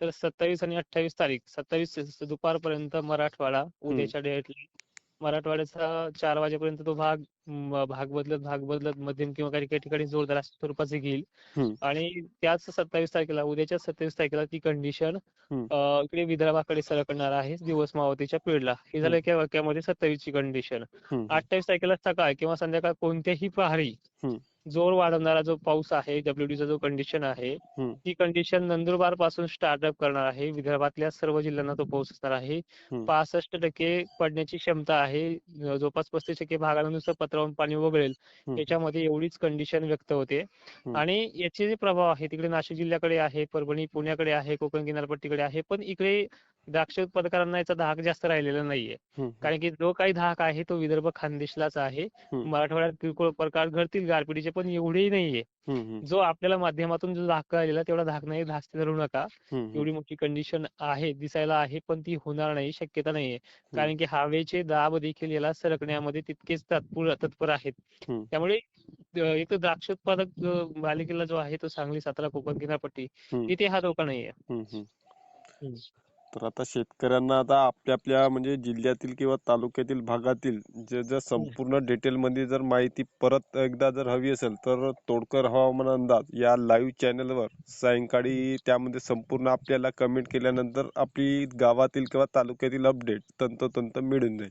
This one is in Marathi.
तर सत्तावीस आणि अठ्ठावीस तारीख सत्तावीस दुपारपर्यंत मराठवाडा उद्याच्या डेटला मराठवाड्याचा चार वाजेपर्यंत तो भाग भाग बदलत भाग बदलत मध्यम किंवा काही काही ठिकाणी जोरदार स्वरूपाचे घेईल. आणि त्याच सत्तावीस तारखेला उद्याच्या सत्तावीस तारखेला ती कंडिशन. इकडे विदर्भाकडे सरकणार आहे दिवस मावतीच्या पिरियडला ही झाली एका वाक्यामध्ये सत्तावीस ची कंडिशन. अठ्ठावीस तारखेला सकाळ किंवा संध्याकाळ कोणत्याही प्रहरी हम्म. जोर वाढवणारा जो पाऊस आहे डब्ल्यूडीचा जो कंडिशन आहे. ती कंडिशन नंदुरबारपासून स्टार्टअप करणार आहे विदर्भातल्या सर्व जिल्ह्यांना तो पाऊस असणार आहे. पासष्ट टक्के पडण्याची क्षमता आहे जवळपास पस्तीस टक्के भागाला नुसतं पत्रावरून पाणी वगळेल. याच्यामध्ये एवढीच कंडिशन व्यक्त होते आणि याचे जे प्रभाव आहे तिकडे नाशिक जिल्ह्याकडे आहे परभणी पुण्याकडे आहे कोकण किनारपट्टीकडे आहे पण इकडे द्राक्ष उत्पादकांना याचा धाक जास्त राहिलेला नाहीये. कारण की जो काही धाक आहे तो विदर्भ खानदेशलाच आहे. मराठवाड्यात किरकोळ प्रकार घडतील गारपिटीचे पण एवढेही नाहीये. जो आपल्याला माध्यमातून जो धाक आलेला तेवढा धाक नाही धास्ती धरू नका. एवढी मोठी कंडिशन आहे दिसायला आहे पण ती होणार नाही शक्यता नाहीये कारण की हवेचे दाब देखील याला सरकण्यामध्ये तितकेच तत्पर तत्पर आहेत. त्यामुळे एक तर द्राक्ष उत्पादक मालिकेला जो आहे तो सांगली सातारा कोकण किनारपट्टी. तिथे हा धोका नाहीये. तर आता शेतकऱ्यांना आता आपल्या आपल्या म्हणजे जिल्ह्यातील किंवा तालुक्यातील भागातील जे जर संपूर्ण डिटेल मध्ये जर माहिती परत एकदा जर हवी असेल तर तोडकर हवामान अंदाज या लाईव्ह चॅनलवर सायंकाळी त्यामध्ये संपूर्ण आपल्याला कमेंट केल्यानंतर आपली गावातील किंवा तालुक्यातील अपडेट तंतोतंत मिळून जाईल.